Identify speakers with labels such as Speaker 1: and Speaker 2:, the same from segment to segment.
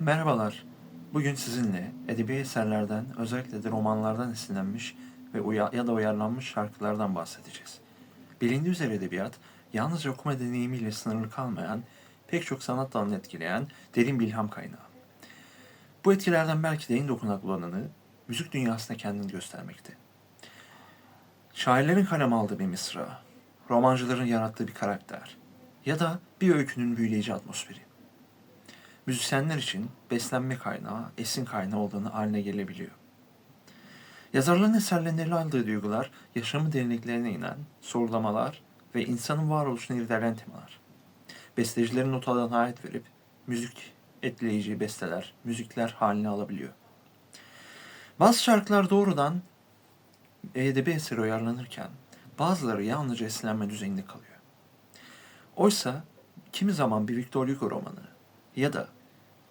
Speaker 1: Merhabalar. Bugün sizinle edebi eserlerden, özellikle de romanlardan esinlenmiş ve uya- ya da uyarlanmış şarkılardan bahsedeceğiz. Bilindiği üzere edebiyat, yalnızca okuma deneyimiyle sınırlı kalmayan, pek çok sanat dalını etkileyen derin bir ilham kaynağı. Bu etkilerden belki de en dokunaklı olanı, müzik dünyasında kendini göstermekte. Şairlerin kalem aldığı bir mısra, romancıların yarattığı bir karakter ya da bir öykünün büyüleyici atmosferi müzisyenler için beslenme kaynağı, esin kaynağı olduğunu haline gelebiliyor. Yazarların eserlerinde aldığı duygular, yaşamı derinliklerine inen sorgulamalar ve insanın varoluşunu irdeleyen temalar. Bestecilerin notalarına ait verip, müzik etkileyici besteler, müzikler haline alabiliyor. Bazı şarkılar doğrudan edebi eseri uyarlanırken, bazıları yalnızca esinlenme düzeyinde kalıyor. Oysa kimi zaman bir Victor Hugo romanı ya da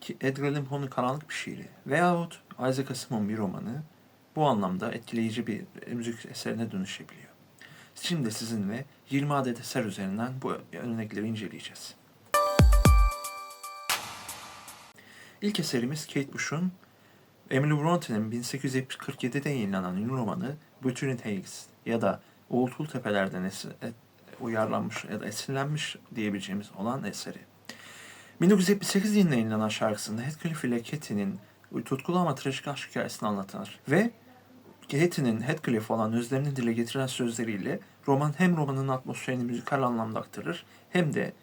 Speaker 1: ki Edgar Allan Poe'nun karanlık bir şiiri veyahut Isaac Asimov'un bir romanı bu anlamda etkileyici bir müzik eserine dönüşebiliyor. Şimdi sizinle 20 adet eser üzerinden bu örnekleri inceleyeceğiz. İlk eserimiz Kate Bush'un Emily Bronte'nin 1847'de yayınlanan ünlü romanı Wuthering Heights ya da Uğultul Tepeler'den et- uyarlanmış ya da esinlenmiş diyebileceğimiz olan eseri. 1978 yılında yayınlanan şarkısında Heathcliff ile Kate'nin tutkulu ama trajik aşk hikayesini anlatır. Ve Kate'nin Heathcliff olan özlerini dile getiren sözleriyle roman hem romanın atmosferini müzikal anlamda aktarır hem de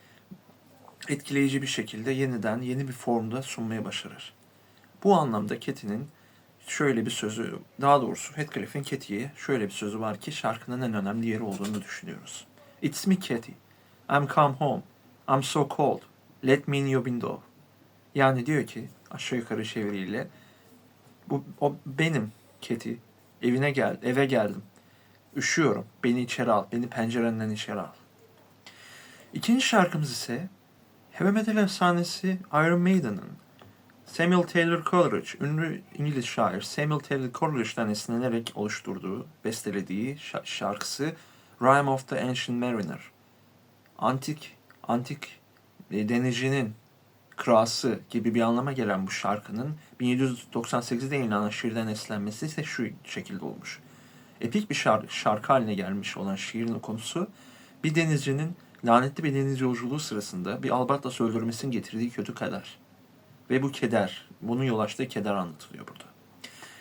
Speaker 1: etkileyici bir şekilde yeniden yeni bir formda sunmaya başarır. Bu anlamda Kate'nin şöyle bir sözü, daha doğrusu Heathcliff'in Kate'ye şöyle bir sözü var ki şarkının en önemli yeri olduğunu düşünüyoruz. It's me Katie. I'm come home. I'm so cold. Let me in your window. Yani diyor ki aşağı yukarı çeviriyle bu o benim Keti. Evine gel, eve geldim. Üşüyorum. Beni içeri al. Beni pencerenden içeri al. İkinci şarkımız ise heavy metal efsanesi Iron Maiden'ın Samuel Taylor Coleridge, ünlü İngiliz şair Samuel Taylor Coleridge'den esinlenerek oluşturduğu, bestelediği şa- şarkısı Rime of the Ancient Mariner. Antik, antik denizcinin krası gibi bir anlama gelen bu şarkının 1798'de yayınlanan şiirden esinlenmesi ise şu şekilde olmuş. Epik bir şarkı, şarkı haline gelmiş olan şiirin konusu bir denizcinin lanetli bir deniz yolculuğu sırasında bir albatros öldürmesinin getirdiği kötü kader. Ve bu keder, bunun yol açtığı keder anlatılıyor burada.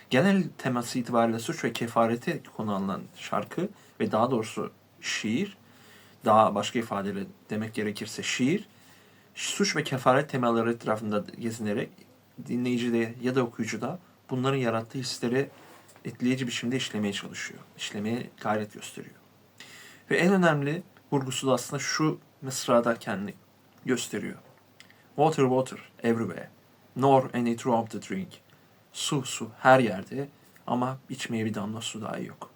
Speaker 1: Genel teması itibariyle suç ve kefareti konu alınan şarkı ve daha doğrusu şiir, daha başka ifadeyle demek gerekirse şiir, suç ve kefaret temaları etrafında gezinerek dinleyicide ya da okuyucuda bunların yarattığı hisleri etkileyici biçimde işlemeye çalışıyor. İşlemeye gayret gösteriyor. Ve en önemli vurgusu da aslında şu mısrada kendini gösteriyor. Water, water, everywhere. Nor any drop to drink. Su, su her yerde ama içmeye bir damla su dahi yok.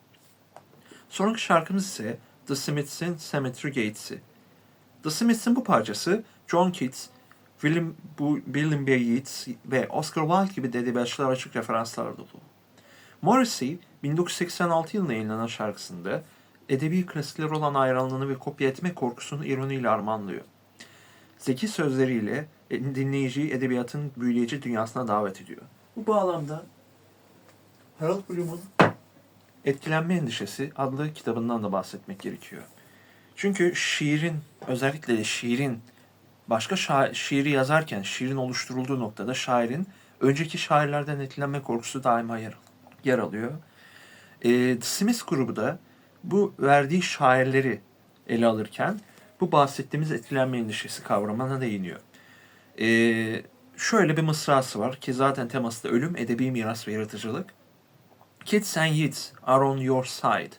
Speaker 1: Sonraki şarkımız ise The Smiths'in Cemetery Gates'i. The Smiths'in bu parçası John Keats, William, William B. Yeats ve Oscar Wilde gibi edebiyatçılar açık referanslar dolu. Morrissey, 1986 yılında yayınlanan şarkısında edebi klasikler olan hayranlığını ve kopya etme korkusunu ironiyle armağanlıyor. Zeki sözleriyle e, dinleyiciyi edebiyatın büyüleyici dünyasına davet ediyor. Bu bağlamda Harold Bloom'un Etkilenme Endişesi adlı kitabından da bahsetmek gerekiyor. Çünkü şiirin, özellikle de şiirin başka şa- şiiri yazarken, şiirin oluşturulduğu noktada şairin önceki şairlerden etkilenme korkusu daima yer, yer alıyor. E, The Smith grubu da bu verdiği şairleri ele alırken bu bahsettiğimiz etkilenme endişesi kavramına değiniyor. E, şöyle bir mısrası var ki zaten teması da ölüm, edebi miras ve yaratıcılık. Kids and Yeats are on your side,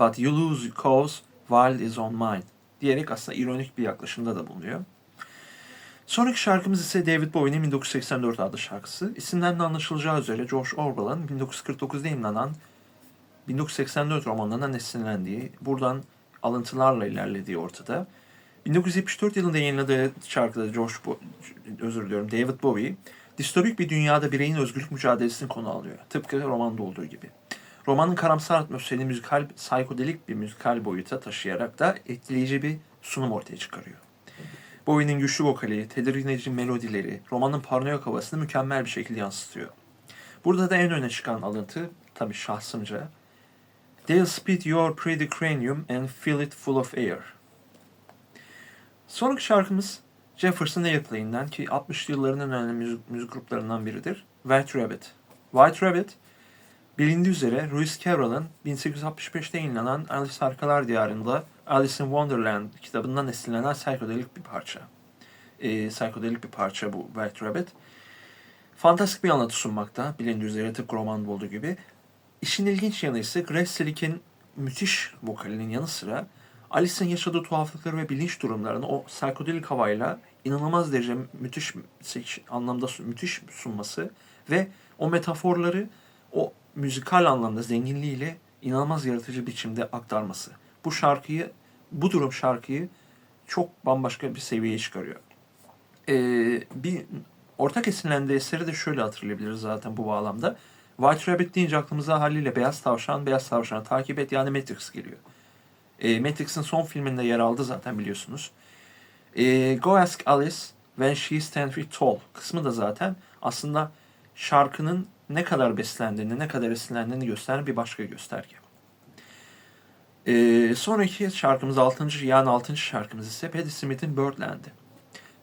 Speaker 1: but you lose cause while is on mine diyerek aslında ironik bir yaklaşımda da bulunuyor. Sonraki şarkımız ise David Bowie'nin 1984 adlı şarkısı. İsimden de anlaşılacağı üzere George Orwell'ın 1949'da yayınlanan 1984 romanlarından esinlendiği, buradan alıntılarla ilerlediği ortada. 1974 yılında yayınladığı şarkıda George Bo- özür diliyorum David Bowie distopik bir dünyada bireyin özgürlük mücadelesini konu alıyor. Tıpkı romanda olduğu gibi. Romanın karamsar atmosferini müzikal, psikodelik bir müzikal boyuta taşıyarak da etkileyici bir sunum ortaya çıkarıyor. Bowie'nin güçlü vokali, tedirgin edici melodileri, romanın paranoyak havasını mükemmel bir şekilde yansıtıyor. Burada da en öne çıkan alıntı, tabii şahsımca, They'll spit your pretty cranium and fill it full of air. Sonraki şarkımız Jefferson Airplane'den ki 60'lı yılların en önemli müzik, müzik gruplarından biridir. White Rabbit. White Rabbit, bilindiği üzere Lewis Carroll'ın 1865'te yayınlanan Alice Harikalar Diyarı'nda Alice in Wonderland kitabından esinlenen psikodelik bir parça. Ee, psikodelik bir parça bu White Rabbit. Fantastik bir anlatı sunmakta, bilindiği üzere tıpkı roman olduğu gibi. İşin ilginç yanı ise Grace Slick'in müthiş vokalinin yanı sıra Alice'in yaşadığı tuhaflıkları ve bilinç durumlarını o psikodelik havayla inanılmaz derece müthiş anlamda müthiş sunması ve o metaforları müzikal anlamda zenginliğiyle inanılmaz yaratıcı biçimde aktarması. Bu şarkıyı, bu durum şarkıyı çok bambaşka bir seviyeye çıkarıyor. Ee, bir ortak esinlendiği eseri de şöyle hatırlayabiliriz zaten bu bağlamda. White Rabbit deyince aklımıza haliyle Beyaz Tavşan, Beyaz Tavşan'ı takip et yani Matrix geliyor. E, Matrix'in son filminde yer aldı zaten biliyorsunuz. E, Go Ask Alice When She's Ten Feet Tall kısmı da zaten aslında şarkının ne kadar beslendiğini, ne kadar esinlendiğini gösteren bir başka gösterge. E, sonraki şarkımız 6. yani 6. şarkımız ise Patti Smith'in Birdland'i.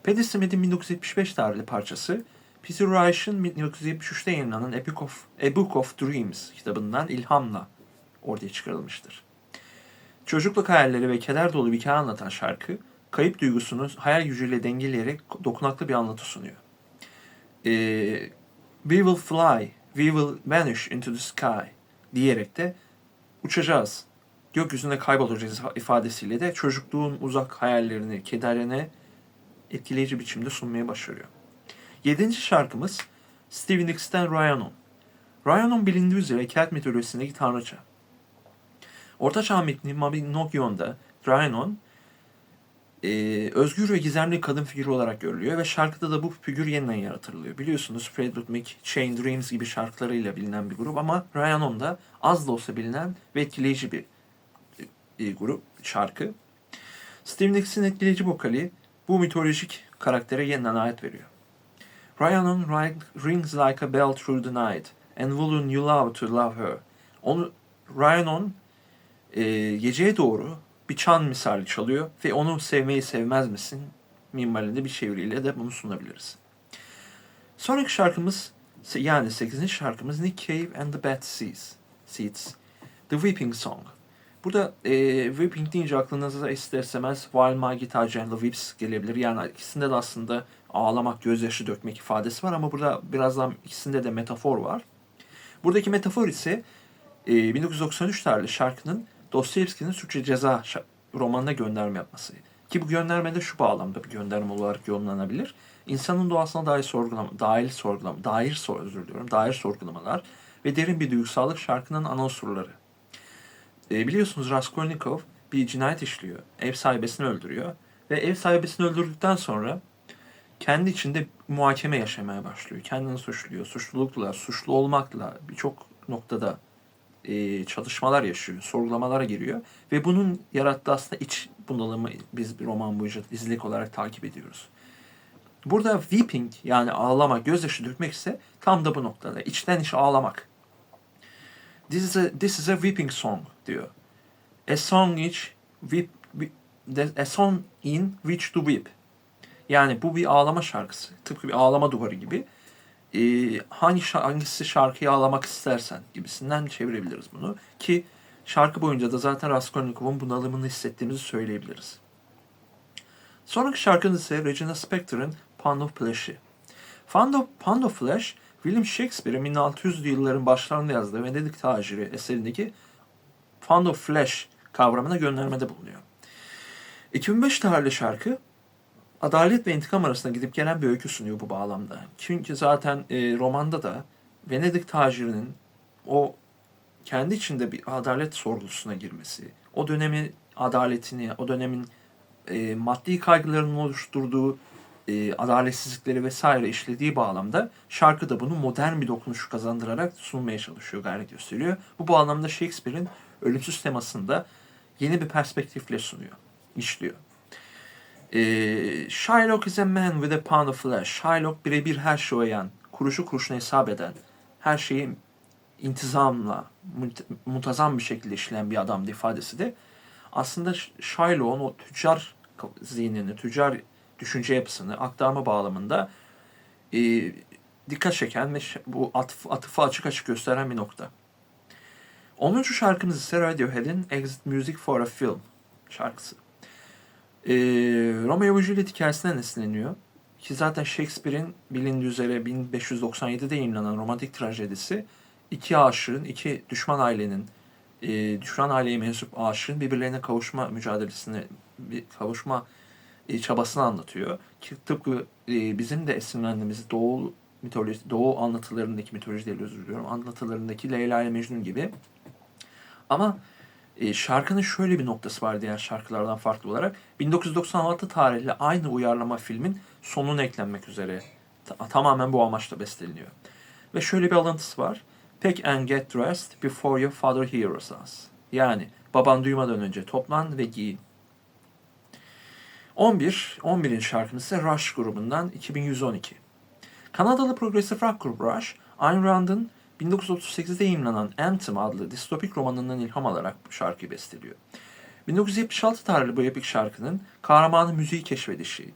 Speaker 1: Patti Smith'in 1975 tarihli parçası Peter Reich'ın 1973'te yayınlanan A Book of, A Book of Dreams kitabından ilhamla ortaya çıkarılmıştır. Çocukluk hayalleri ve keder dolu bir hikaye anlatan şarkı, kayıp duygusunu hayal gücüyle dengeleyerek dokunaklı bir anlatı sunuyor. Ee, we will fly, we will vanish into the sky diyerek de uçacağız, gökyüzünde kaybolacağız ifadesiyle de çocukluğun uzak hayallerini, kederine etkileyici biçimde sunmaya başarıyor. Yedinci şarkımız Stevie Nicks'ten Rhiannon. Rhiannon bilindiği üzere Kelt mitolojisindeki tanrıça. Ortaçağ metni Mabinoggion'da Rhiannon e, özgür ve gizemli kadın figürü olarak görülüyor ve şarkıda da bu figür yeniden yaratılıyor. Biliyorsunuz Fleetwood Mac, Chain Dreams gibi şarkılarıyla bilinen bir grup ama Rhiannon da az da olsa bilinen ve etkileyici bir e, grup, şarkı. Steve Nicks'in etkileyici vokali bu mitolojik karaktere yeniden ayet veriyor. Rhiannon rings like a bell through the night and wouldn't you love to love her? Onu Rhiannon e, geceye doğru bir çan misali çalıyor ve onu sevmeyi sevmez misin minvalinde bir çeviriyle de bunu sunabiliriz. Sonraki şarkımız yani 8. şarkımız Nick Cave and the Bad Seeds. Seeds. The Weeping Song. Burada e, Weeping deyince aklınıza ister istemez While My Guitar Gently Weeps gelebilir. Yani ikisinde de aslında ağlamak, gözyaşı dökmek ifadesi var ama burada birazdan ikisinde de metafor var. Buradaki metafor ise e, 1993 tarihli şarkının Dostoyevski'nin Suç Ceza romanına gönderme yapması. Ki bu gönderme de şu bağlamda bir gönderme olarak yorumlanabilir. İnsanın doğasına dair sorgulama, dair sorgulama, dair sor, özür diliyorum, dair sorgulamalar ve derin bir duygusallık şarkının ana unsurları. E, biliyorsunuz Raskolnikov bir cinayet işliyor. Ev sahibesini öldürüyor. Ve ev sahibesini öldürdükten sonra kendi içinde muhakeme yaşamaya başlıyor. Kendini suçluyor. Suçlulukla, suçlu olmakla birçok noktada e, çalışmalar yaşıyor. Sorgulamalara giriyor. Ve bunun yarattığı aslında iç bunalımı biz bir roman boyunca dizilik olarak takip ediyoruz. Burada weeping yani ağlamak, gözyaşı dökmek ise tam da bu noktada. İçten içe ağlamak. This is a, this is a weeping song diyor. A song which weep, a song in which to weep. Yani bu bir ağlama şarkısı. Tıpkı bir ağlama duvarı gibi. Ee, hangi hangisi şarkıyı ağlamak istersen gibisinden çevirebiliriz bunu. Ki şarkı boyunca da zaten Raskolnikov'un bunalımını hissettiğimizi söyleyebiliriz. Sonraki şarkımız ise Regina Spektor'ın Pound of Flesh'i. Pound of Flesh, William Shakespeare'in 1600'lü yılların başlarında yazdığı Venedik Taciri eserindeki Pound of Flesh kavramına göndermede bulunuyor. 2005 tarihli şarkı adalet ve intikam arasında gidip gelen bir öykü sunuyor bu bağlamda. Çünkü zaten e, romanda da Venedik tacirinin o kendi içinde bir adalet sorgusuna girmesi, o dönemi adaletini, o dönemin e, maddi kaygılarının oluşturduğu e, adaletsizlikleri vesaire işlediği bağlamda şarkı da bunu modern bir dokunuş kazandırarak sunmaya çalışıyor, gayret gösteriyor. Bu bağlamda Shakespeare'in ölümsüz temasında yeni bir perspektifle sunuyor, işliyor. Ee, Shylock is a man with a pound of flesh. Shylock birebir her şeyi oyan, kuruşu kuruşuna hesap eden, her şeyi intizamla, muntazam bir şekilde işleyen bir adamdı ifadesi de aslında Shylock'un o tüccar zihnini, tüccar düşünce yapısını aktarma bağlamında e, dikkat çeken ve bu atıf, atıfı açık açık gösteren bir nokta. 10. şarkımız ise Radiohead'in Exit Music for a Film şarkısı. Ee, Romeo ve Juliet hikayesinden esinleniyor. Ki zaten Shakespeare'in bilindiği üzere 1597'de yayınlanan romantik trajedisi iki aşığın, iki düşman ailenin, e, düşman aileye mensup aşığın birbirlerine kavuşma mücadelesini, bir kavuşma e, çabasını anlatıyor. Ki tıpkı e, bizim de esinlendiğimiz Doğu mitoloji, Doğu anlatılarındaki mitoloji değil özür diliyorum. Anlatılarındaki Leyla ile Mecnun gibi. Ama e, şarkının şöyle bir noktası var diğer şarkılardan farklı olarak. 1996 tarihli aynı uyarlama filmin sonuna eklenmek üzere ta- tamamen bu amaçla besteleniyor. Ve şöyle bir alıntısı var. Pick and get dressed before your father hears us. Yani baban duymadan önce toplan ve giyin. 11, 11. şarkımız ise Rush grubundan 2112. Kanadalı progressive rock grubu Rush, Ayn Rand'ın 1938'de yayınlanan Anthem adlı distopik romanından ilham alarak bu şarkıyı besteliyor. 1976 tarihli bu epik şarkının kahramanı müziği keşfedişi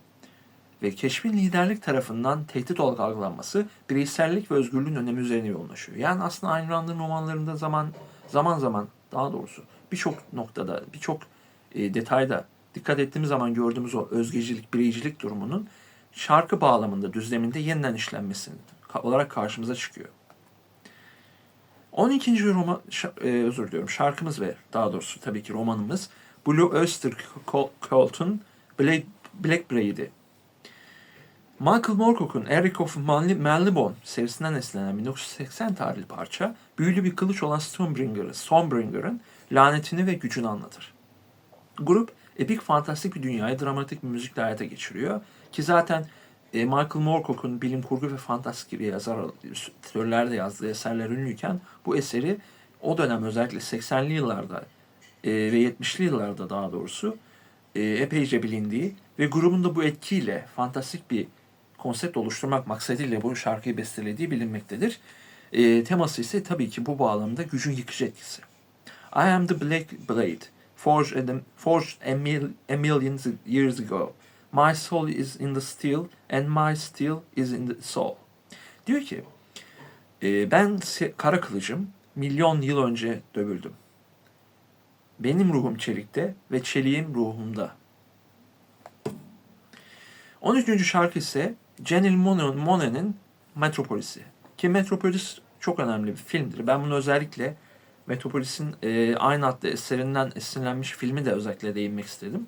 Speaker 1: ve keşfin liderlik tarafından tehdit olarak algılanması bireysellik ve özgürlüğün önemi üzerine yoğunlaşıyor. Yani aslında Ayn Rand'ın romanlarında zaman zaman zaman daha doğrusu birçok noktada, birçok e, detayda dikkat ettiğimiz zaman gördüğümüz o özgecilik, bireycilik durumunun şarkı bağlamında, düzleminde yeniden işlenmesi olarak karşımıza çıkıyor. 12. roman, e, özür diliyorum, şarkımız ve daha doğrusu tabii ki romanımız Blue Oyster Cult'un Black, Blackbraid'i. Michael Moorcock'un Eric of Marley- Marylebone serisinden esinlenen 1980 tarihli parça, büyülü bir kılıç olan Stormbringer'ın Stormbringer'ın lanetini ve gücünü anlatır. Grup epik fantastik bir dünyayı dramatik bir müzikle hayata geçiriyor. Ki zaten e, Michael Moorcock'un bilim kurgu ve fantastik gibi yazar türlerde yazdığı eserler ünlüyken bu eseri o dönem özellikle 80'li yıllarda e, ve 70'li yıllarda daha doğrusu e, epeyce bilindiği ve grubun da bu etkiyle fantastik bir konsept oluşturmak maksadıyla bu şarkıyı bestelediği bilinmektedir. E, teması ise tabii ki bu bağlamda gücün yıkıcı etkisi. I am the Black Blade, forged a, forged a, mil, a million years ago. My soul is in the steel and my steel is in the soul. Diyor ki, e, ben kara kılıcım milyon yıl önce dövüldüm. Benim ruhum çelikte ve çeliğim ruhumda. 13. şarkı ise Janelle Monáe- Monáe'nin Metropolis'i. Ki Metropolis çok önemli bir filmdir. Ben bunu özellikle Metropolis'in e, aynı adlı eserinden esinlenmiş filmi de özellikle değinmek istedim.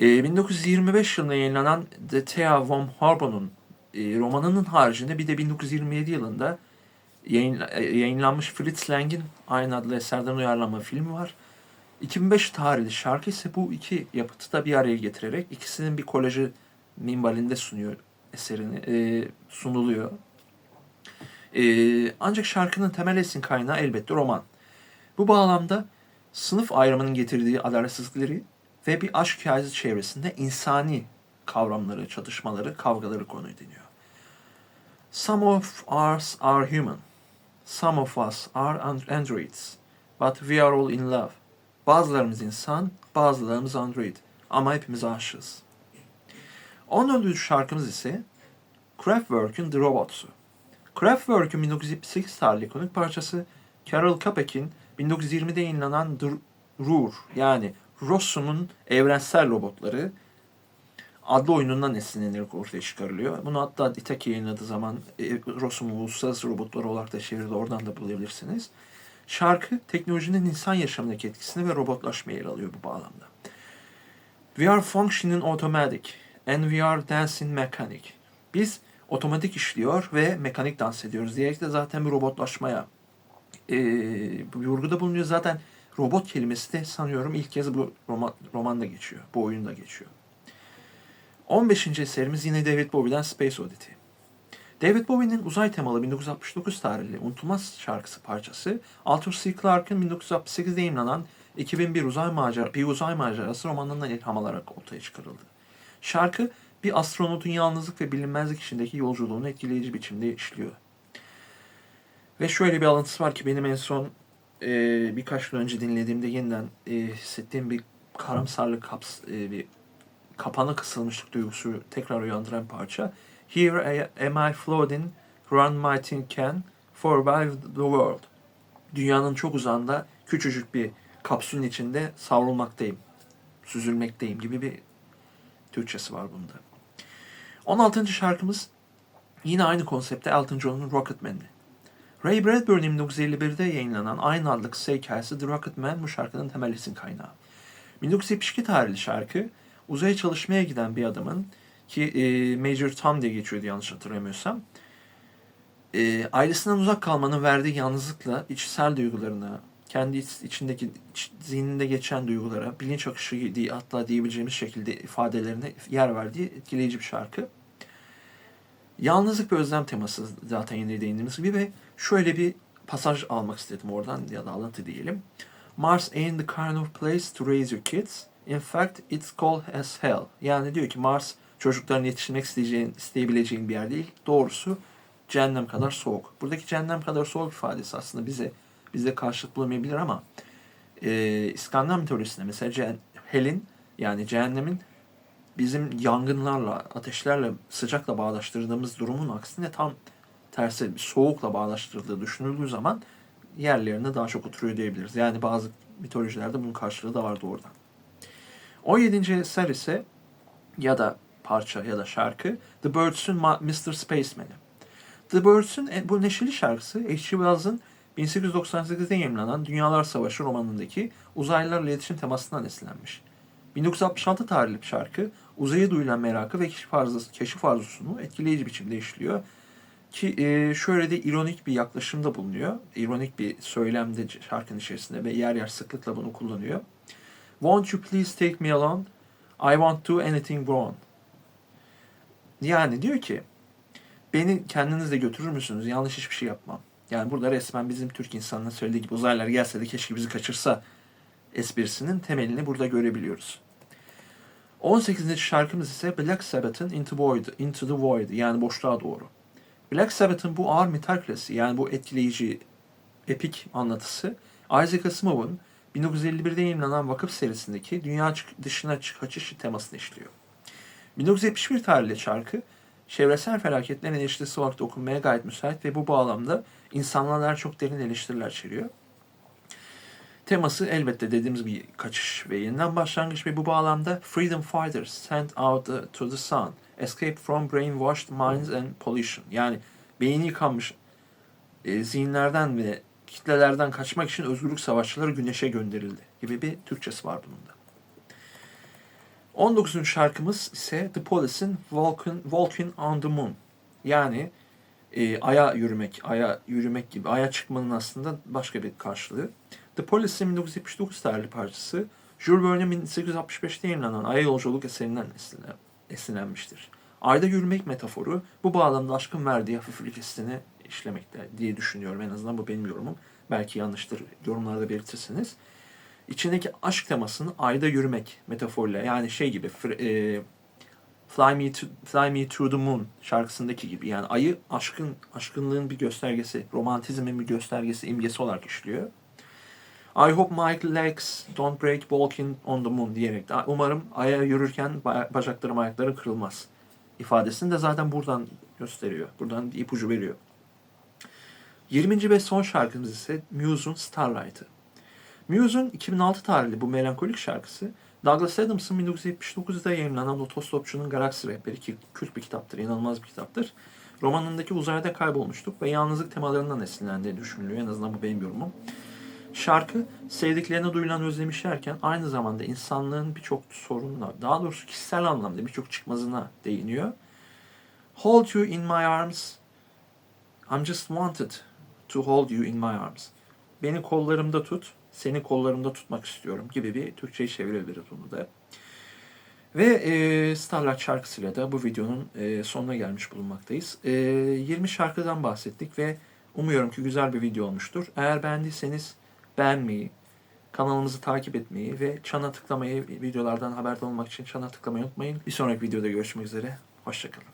Speaker 1: E, 1925 yılında yayınlanan The Thea von Harbon'un e, romanının haricinde bir de 1927 yılında yayın, e, yayınlanmış Fritz Lang'in aynı adlı eserden uyarlama filmi var. 2005 tarihli şarkı ise bu iki yapıtı da bir araya getirerek ikisinin bir kolajı minvalinde sunuyor eserini e, sunuluyor. E, ancak şarkının temel esin kaynağı elbette roman. Bu bağlamda sınıf ayrımının getirdiği adaletsizlikleri ve bir aşk hikayesi çevresinde insani kavramları, çatışmaları, kavgaları konu ediniyor. Some of us are human. Some of us are and- androids. But we are all in love. Bazılarımız insan, bazılarımız android. Ama hepimiz aşığız. 14. şarkımız ise Kraftwerk'ün The Robots'u. Kraftwerk'ün 1978 tarihli konuk parçası Carol Capek'in 1920'de yayınlanan The Ruhr yani Rossum'un evrensel robotları adlı oyunundan esinlenerek ortaya çıkarılıyor. Bunu hatta Itaki yayınladığı zaman e, Rossum'un uluslararası robotları olarak da çevirdi. Oradan da bulabilirsiniz. Şarkı teknolojinin insan yaşamındaki etkisini ve robotlaşmayı ele alıyor bu bağlamda. We are functioning automatic and we are dancing mechanic. Biz otomatik işliyor ve mekanik dans ediyoruz diyerek de zaten bir robotlaşmaya e, bu vurguda bulunuyor. Zaten robot kelimesi de sanıyorum ilk kez bu roman, romanda geçiyor. Bu oyunda geçiyor. 15. eserimiz yine David Bowie'den Space Oddity. David Bowie'nin uzay temalı 1969 tarihli unutulmaz şarkısı parçası Arthur C. Clarke'ın 1968'de yayınlanan 2001 uzay macera, bir uzay macerası romanından ilham alarak ortaya çıkarıldı. Şarkı bir astronotun yalnızlık ve bilinmezlik içindeki yolculuğunu etkileyici biçimde işliyor. Ve şöyle bir alıntısı var ki benim en son e, birkaç yıl önce dinlediğimde yeniden e, hissettiğim bir karamsarlık, kaps, e, bir kapana kısılmışlık duygusu tekrar uyandıran parça. Here I- am I floating, run my tin can, survive the world. Dünyanın çok uzağında küçücük bir kapsülün içinde savrulmaktayım, süzülmekteyim gibi bir Türkçesi var bunda. 16. şarkımız yine aynı konsepte Elton John'un Rocketman'i. Ray Bradbury'nin 1951'de yayınlanan aynı adlı kısa hikayesi The Rocketman bu şarkının temel esin kaynağı. 1972 tarihli şarkı uzaya çalışmaya giden bir adamın ki e, Major Tom diye geçiyordu yanlış hatırlamıyorsam. E, ailesinden uzak kalmanın verdiği yalnızlıkla içsel duygularına, kendi iç- içindeki iç- zihninde geçen duygulara, bilinç akışı diye hatta diyebileceğimiz şekilde ifadelerine yer verdiği etkileyici bir şarkı. Yalnızlık ve özlem teması zaten yine değindiğimiz gibi ve şöyle bir pasaj almak istedim oradan ya da alıntı diyelim. Mars ain't the kind of place to raise your kids. In fact, it's cold as hell. Yani diyor ki Mars çocukların yetiştirmek isteyeceğin, isteyebileceğin bir yer değil. Doğrusu cehennem kadar soğuk. Buradaki cehennem kadar soğuk ifadesi aslında bize bize karşılık bulamayabilir ama e, İskandinav mitolojisinde mesela cehen- Hel'in yani cehennemin bizim yangınlarla, ateşlerle, sıcakla bağdaştırdığımız durumun aksine tam tersi bir soğukla bağdaştırıldığı düşünüldüğü zaman yerlerine daha çok oturuyor diyebiliriz. Yani bazı mitolojilerde bunun karşılığı da vardı orada. 17. eser ise ya da parça ya da şarkı The Birds'ün Mr. Spaceman'i. The Birds'ün e- bu neşeli şarkısı H.G. Wells'ın 1898'de yayınlanan Dünyalar Savaşı romanındaki uzaylılarla iletişim temasından esinlenmiş. 1966 tarihli bir şarkı uzaya duyulan merakı ve keşif, keşif arzusunu etkileyici biçimde işliyor. Ki e, şöyle de ironik bir yaklaşımda bulunuyor. İronik bir söylemde şarkının içerisinde ve yer yer sıklıkla bunu kullanıyor. Won't you please take me along? I won't do anything wrong. Yani diyor ki beni kendinizle götürür müsünüz? Yanlış hiçbir şey yapmam. Yani burada resmen bizim Türk insanının söylediği gibi uzaylılar gelse de keşke bizi kaçırsa esprisinin temelini burada görebiliyoruz. 18. şarkımız ise Black Sabbath'ın Into, Void, Into the Void yani boşluğa doğru. Black Sabbath'ın bu ağır metal klasiği yani bu etkileyici epik anlatısı Isaac Asimov'un 1951'de yayınlanan Vakıf serisindeki dünya dışına çık- kaçış temasını işliyor. 1971 tarihli şarkı çevresel felaketlerin eleştirisi olarak da okunmaya gayet müsait ve bu bağlamda insanlarla çok derin eleştiriler içeriyor. Teması elbette dediğimiz bir kaçış ve yeniden başlangıç ve bu bağlamda Freedom Fighters sent out uh, to the sun, escape from brainwashed minds and pollution. Yani beyni yıkanmış e, zihinlerden ve kitlelerden kaçmak için özgürlük savaşçıları güneşe gönderildi gibi bir Türkçesi var bunun da. 19. şarkımız ise The Police'in Walking, Walking on the Moon. Yani e, aya yürümek, aya yürümek gibi, aya çıkmanın aslında başka bir karşılığı. The Police'in 1979 tarihli parçası, Jules Verne'in 1865'te yayınlanan Aya Yolculuk eserinden esinlen- esinlenmiştir. Ayda yürümek metaforu bu bağlamda aşkın verdiği hafiflik hissini işlemekte diye düşünüyorum. En azından bu benim yorumum. Belki yanlıştır, yorumlarda belirtirsiniz. İçindeki aşk temasını ayda yürümek metaforuyla yani şey gibi e, Fly Me, to, Fly Me to the Moon şarkısındaki gibi yani ayı aşkın aşkınlığın bir göstergesi, romantizmin bir göstergesi, imgesi olarak işliyor. I hope my legs don't break walking on the moon diyerek umarım aya yürürken ba- bacaklarım ayaklarım kırılmaz ifadesini de zaten buradan gösteriyor. Buradan ipucu veriyor. 20. ve son şarkımız ise Muse'un Starlight'ı. Muse'un 2006 tarihli bu melankolik şarkısı Douglas Adams'ın 1979'da yayınlanan Otostopçu'nun Galaxy Rehberi ki kült bir kitaptır, inanılmaz bir kitaptır. Romanındaki uzayda kaybolmuştuk ve yalnızlık temalarından esinlendiği düşünülüyor. En azından bu benim yorumum. Şarkı sevdiklerine duyulan özlemi işlerken aynı zamanda insanlığın birçok sorununa, daha doğrusu kişisel anlamda birçok çıkmazına değiniyor. Hold you in my arms. I'm just wanted to hold you in my arms. Beni kollarımda tut, seni kollarımda tutmak istiyorum gibi bir Türkçe'yi çevirebiliriz bunu da. Ve e, Starlight şarkısıyla da bu videonun e, sonuna gelmiş bulunmaktayız. E, 20 şarkıdan bahsettik ve umuyorum ki güzel bir video olmuştur. Eğer beğendiyseniz beğenmeyi, Kanalımızı takip etmeyi ve çana tıklamayı, videolardan haberdar olmak için çana tıklamayı unutmayın. Bir sonraki videoda görüşmek üzere. Hoşçakalın.